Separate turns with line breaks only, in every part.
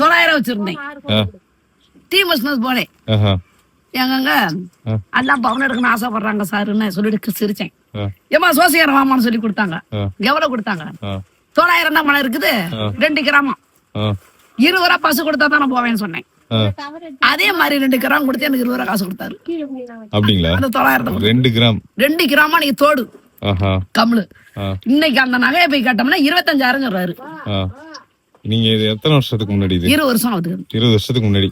தொள்ளாயிரம் வச்சிருந்தேன். Tea business போனேன்.
ஆஹா,
எங்கங்க. எல்லாம் பவுன் எடுக்கணும்னு ஆசைப்படுறாங்க சாருன்னு சொல்லிட்டு சிரிச்சேன். ஏமா சோசியாரம் வாமான்னு சொல்லி கொடுத்தாங்க. எவ்வளவு கொடுத்தாங்க? தொள்ளாயிரம் தான் மழை இருக்குது. ரெண்டு கிராமம். இருபது ரூபா பசு கொடுத்தா தான் நான் போவேன்னு சொன்னேன். அதே மாதிரி ரெண்டு கிராம் கொடுத்து எனக்கு இருபது ரூபா காசு கொடுத்தாரு.
அப்படிங்களா?
அந்த தொள்ளாயிரத்தை
ரெண்டு கிராம்.
ரெண்டு கிராமா நீ தோடு.
ஆ,
இன்னைக்கு அந்த நகையை போய் கேட்டோம்னா இருபத்தஞ்சாயிரம் சொல்றாரு.
நீங்க இது எத்தனை வருஷத்துக்கு முன்னாடி இது?
இருபது வருஷம் ஆகுது.
இருபது வருஷத்துக்கு முன்னாடி.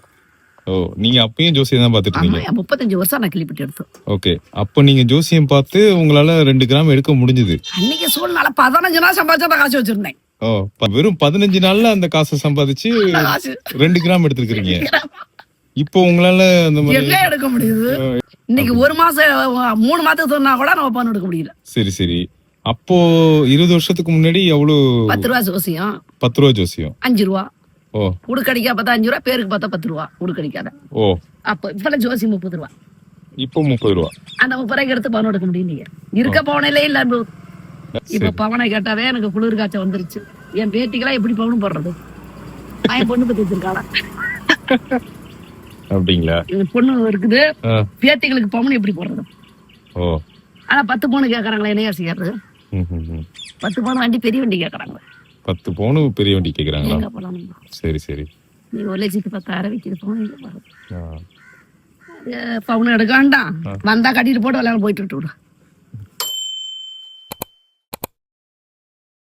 ஓ நீங்க அப்பயும் ஜோசியம் தான் பாத்துட்டு
ஆமா
இருந்தீங்க?
முப்பத்தஞ்சு வருஷம் நான் கிளிப்பிட்டு எடுத்தோம்
ஓகே. அப்ப நீங்க ஜோசியம் பார்த்து உங்களால ரெண்டு கிராம் எடுக்க முடிஞ்சது.
அன்னைக்கு சூழ்நிலை பதினஞ்சு நாள் சம்பாதிச்சா தான் காசு வச்சிருந்தேன்.
ஓ ப- வெறும் பதினஞ்சு நாள்ல அந்த காசை சம்பாதிச்சு
காசு.
ரெண்டு கிராம் எடுத்திருக்கிறீங்க. இப்போ உங்களால அந்த மாதிரி
எங்க எடுக்க முடியுது? இன்னைக்கு ஒரு மாசம் மூணு மாதத்துக்கு சொன்னா கூட நம்ம பணம் எடுக்க முடியல.
சரி சரி. அப்போ இருபது வருஷத்துக்கு முன்னாடி எவ்வளவு
பத்து ரூபா ஜோசியம்.
பத்து ரூபா ஜோசியம்?
அஞ்சு ரூபா.
ஓ.
உடுக்கடிக்கா பார்த்தா அஞ்சு ரூபா பேருக்கு பார்த்தா பத்து ரூபா உடுக்கடிக்காத.
ஓ.
அப்ப இப்ப ஜோசி முப்பது ரூபா.
இப்போ முப்பது ரூபா.
அந்த முப்பது ரூபாய்க்கு எடுத்து பணம் எடுக்க முடியும் நீங்க. இருக்க பவனிலே இல்ல. இப்ப பவனை கேட்டாவே எனக்கு குளிர் காய்ச்சல் வந்துருச்சு. என் பேத்திக்கெல்லாம் எப்படி பவனும் போடுறது? பையன் பொண்ணு பத்தி வச்சிருக்காளா?
அப்படிங்களா?
என் பொண்ணு இருக்குது. பேத்திகளுக்கு பவன் எப்படி போடுறது?
ஓ.
ஆனா பத்து பவுன் கேக்குறாங்களா என்ன செய்யறது. பத்து பவுன் வண்டி பெரிய வண்டி கேக்குறாங்க.
பத்து பவுனு பெரிய வண்டி
போலாம்
சரி சரி.
நீ ஒரு லட்சத்து பத்தாயிரம் விற்கிது பவுன் பவுன் எடுக்க வேண்டாம். வந்தா கட்டிட்டு போட்டு விளையாட போயிட்டு விட்டு விடு.